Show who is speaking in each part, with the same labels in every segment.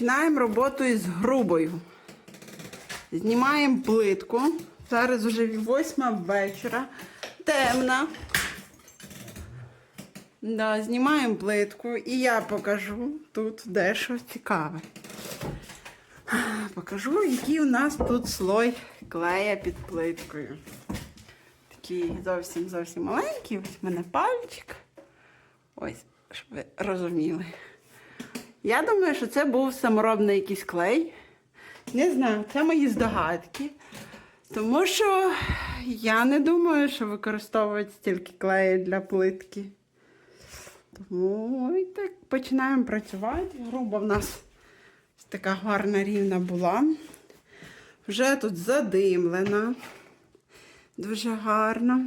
Speaker 1: Починаємо роботу із грубою. Знімаємо плитку. Зараз вже 8 вечора. Темна. Да, знімаємо плитку і я покажу тут дещо цікаве. Покажу, який у нас тут слой клея під плиткою. Такий зовсім зовсім маленький. Ось в мене пальчик. Ось, щоб ви розуміли. Я думаю, що це був саморобний якийсь клей. Не знаю, це мої здогадки. Тому що я не думаю, що використовують стільки клею для плитки. Тому і так починаємо працювати. Груба в нас така гарна рівна була. Вже тут задимлена. Дуже гарно.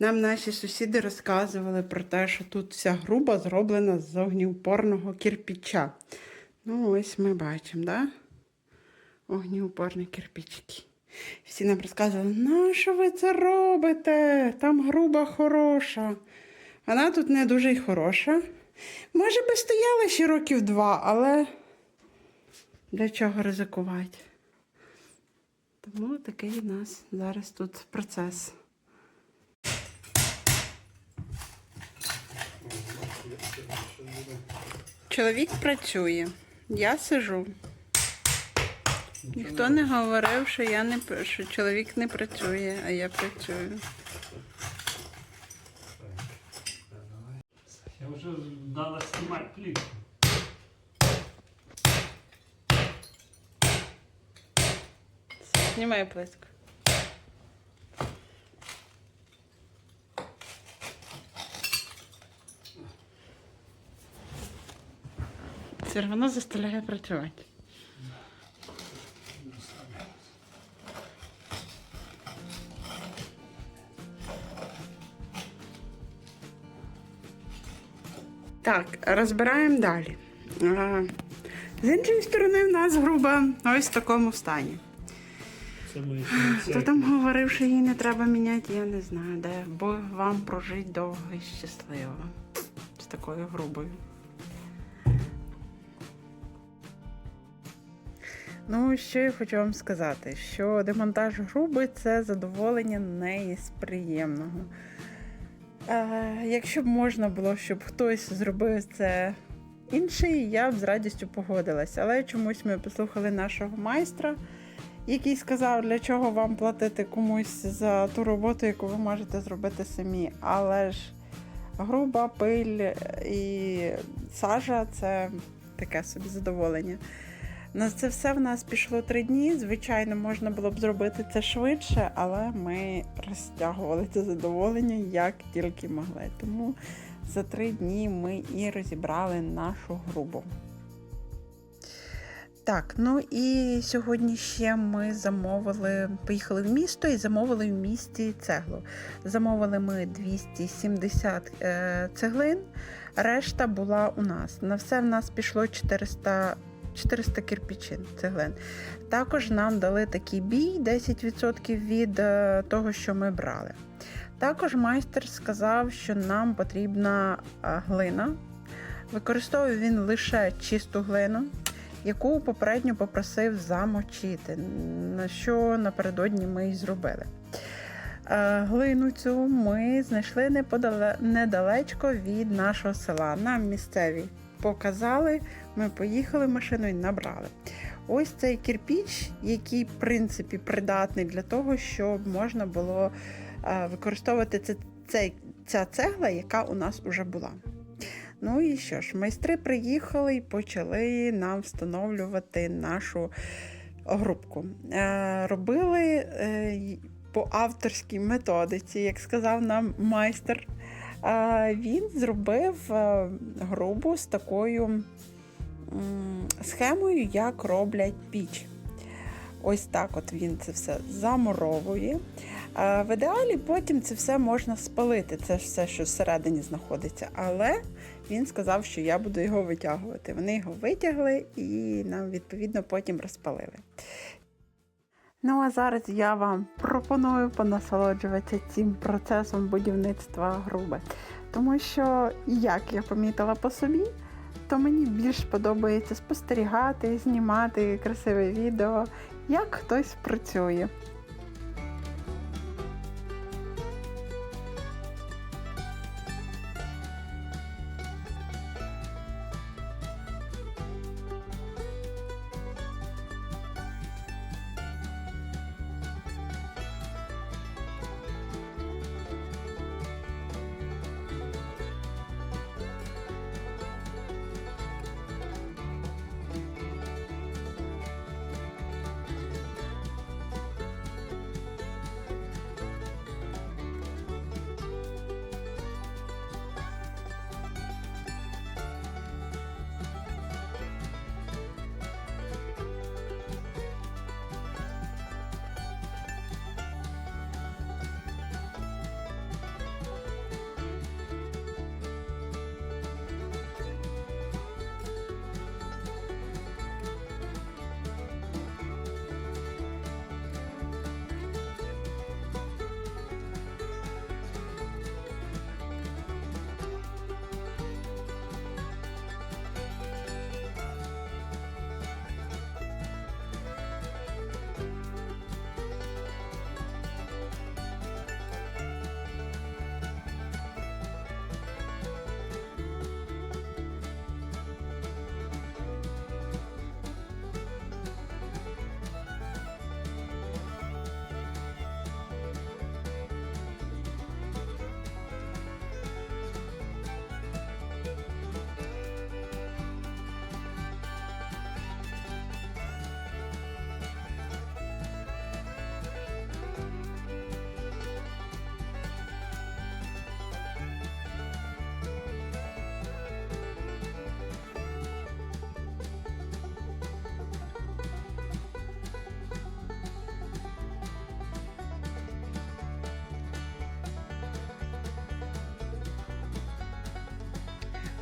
Speaker 1: Нам наші сусіди розказували про те, що тут вся груба зроблена з огнеупорного кирпича. Ну, ось ми бачимо, да? Огнеупорні кирпичики. Всі нам розказували, на що ви це робите? Там груба хороша. Вона тут не дуже й хороша. Може би стояла ще років два, але для чого ризикувати? Тому такий у нас зараз тут процес. Чоловік працює, я сижу. Ніхто не говорив, що я не що чоловік не працює, а я працюю.
Speaker 2: Я уже надо снимать плитку.
Speaker 1: Знімаю плитку. Все одно заставляє працювати. Так, розбираємо далі. З іншої сторони, в нас груба ось в такому стані.
Speaker 2: Це ми
Speaker 1: Хто там говорив, що її не треба міняти, я не знаю, де. Бо вам прожить довго і щасливо. З такою грубою. Ну, що я хочу вам сказати, що демонтаж груби це задоволення не із приємного. Е, якщо б можна було, щоб хтось зробив це інший, я б з радістю погодилась. Але чомусь ми послухали нашого майстра, який сказав, для чого вам платити комусь за ту роботу, яку ви можете зробити самі. Але ж груба пиль і сажа це таке собі задоволення. На це все в нас пішло три дні. Звичайно, можна було б зробити це швидше, але ми розтягували це задоволення як тільки могли. Тому за три дні ми і розібрали нашу грубу. Так, ну і сьогодні ще ми замовили, поїхали в місто і замовили в місті цеглу. Замовили ми 270 е, цеглин, решта була у нас. На все в нас пішло 400 400 кирпичин цеглин. Також нам дали такий бій 10% від е, того, що ми брали. Також майстер сказав, що нам потрібна е, глина. Використовує він лише чисту глину, яку попередньо попросив замочити, на що напередодні ми й зробили. Е, Глину цю ми знайшли недалечко від нашого села. Нам місцеві показали, ми поїхали машиною і набрали. Ось цей кирпіч, який, в принципі, придатний для того, щоб можна було е, використовувати це, ця цегла, яка у нас вже була. Ну і що ж, майстри приїхали і почали нам встановлювати нашу грубку. Е, Робили е, по авторській методиці, як сказав нам майстер. Він зробив грубу з такою схемою, як роблять піч. Ось так от він це все замуровує. В ідеалі потім це все можна спалити, це ж все, що всередині знаходиться. Але він сказав, що я буду його витягувати. Вони його витягли і нам відповідно потім розпалили. Ну а зараз я вам пропоную понасолоджуватися цим процесом будівництва груби. Тому що, як я помітила по собі, то мені більш подобається спостерігати, знімати красиве відео, як хтось працює.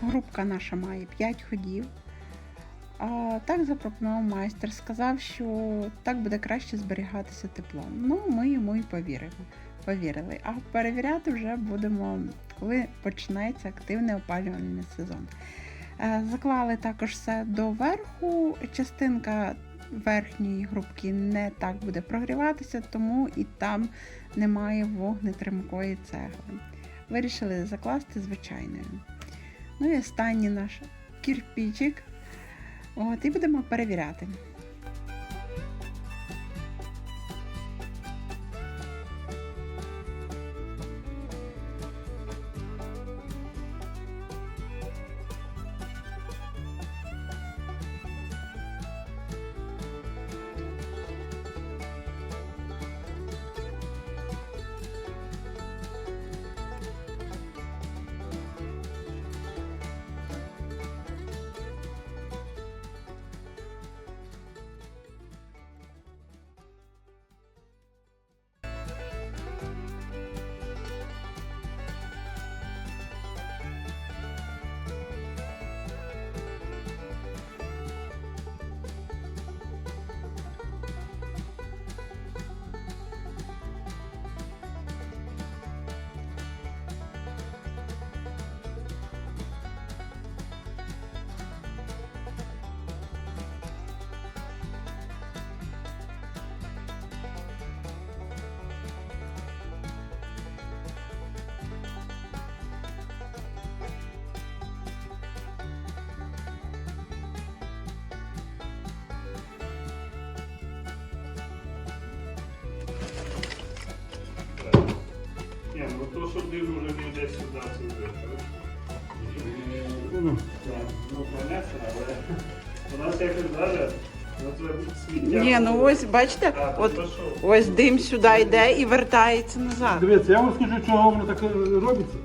Speaker 1: Групка наша має 5 ходів. А так запропонував майстер. Сказав, що так буде краще зберігатися тепло. Ну, ми йому і повіримо. повірили. А перевіряти вже будемо, коли почнеться активний опалювальний сезон. Е, Заклали також все до верху. Частинка верхньої грубки не так буде прогріватися, тому і там немає вогнетримкої цегли. Вирішили закласти звичайною. Ну і останній наш кірпічик. От, і будемо перевіряти.
Speaker 2: Ну то, що дим уже не йде сюди, це вже.
Speaker 3: Ну,
Speaker 2: Ну, але у нас якось даже ну, це сміття.
Speaker 1: Ні, ну ось бачите, от ось дим сюди йде і вертається назад.
Speaker 3: Дивіться, я вам скажу, чого воно так е, робиться.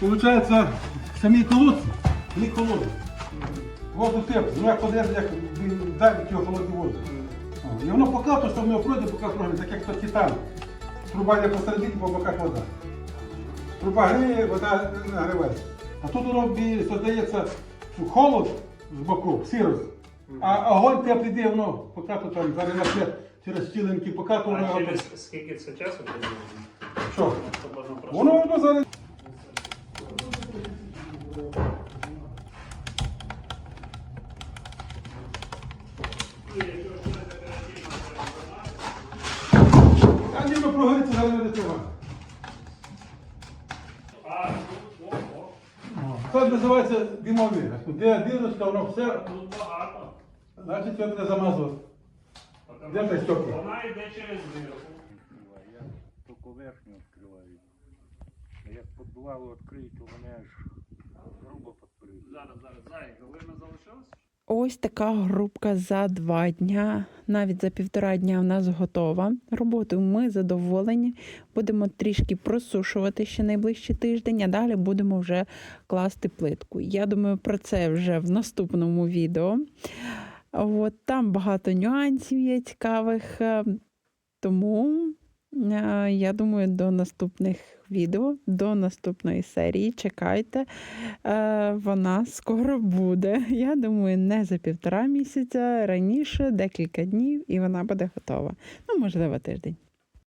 Speaker 3: Получається, самі колодці, не колодці. Воду тепло, ну як подержи, як давить його холодну воду. І воно поки що в нього пройде, поки пройде, так як то титан. Труба йде посередині, по боках вода. Труба гриє, вода нагрівається. А тут воно создається холод з боків, сирость. А огонь теплий йде, воно поки то там заринає через стілинки, поки то
Speaker 2: А
Speaker 3: воно.
Speaker 2: через скільки це часу?
Speaker 3: Що?
Speaker 2: Воно
Speaker 3: Воно воно зараз. А ні, ну прогориться, зараз не треба.
Speaker 2: А, о, о,
Speaker 3: Це називається димові. Де дірочка, воно все,
Speaker 2: тут багато.
Speaker 3: значить його буде замазувати. Де той
Speaker 2: що
Speaker 3: стекло?
Speaker 2: Вона йде через дирку.
Speaker 4: Я тільки верхню відкриваю. А Як підбувало відкрию, то мене аж грубо підпалює.
Speaker 2: Зараз, зараз, зай, Галина залишилась?
Speaker 1: Ось така грубка за два дня, навіть за півтора дня у нас готова. Роботою ми задоволені. Будемо трішки просушувати ще найближчий тиждень, а далі будемо вже класти плитку. Я думаю, про це вже в наступному відео. От там багато нюансів є цікавих. е, Тому я думаю, до наступних відео, до наступної серії чекайте. Е, Вона скоро буде. Я думаю, не за півтора місяця, раніше, декілька днів, і вона буде готова. Ну, можливо, тиждень.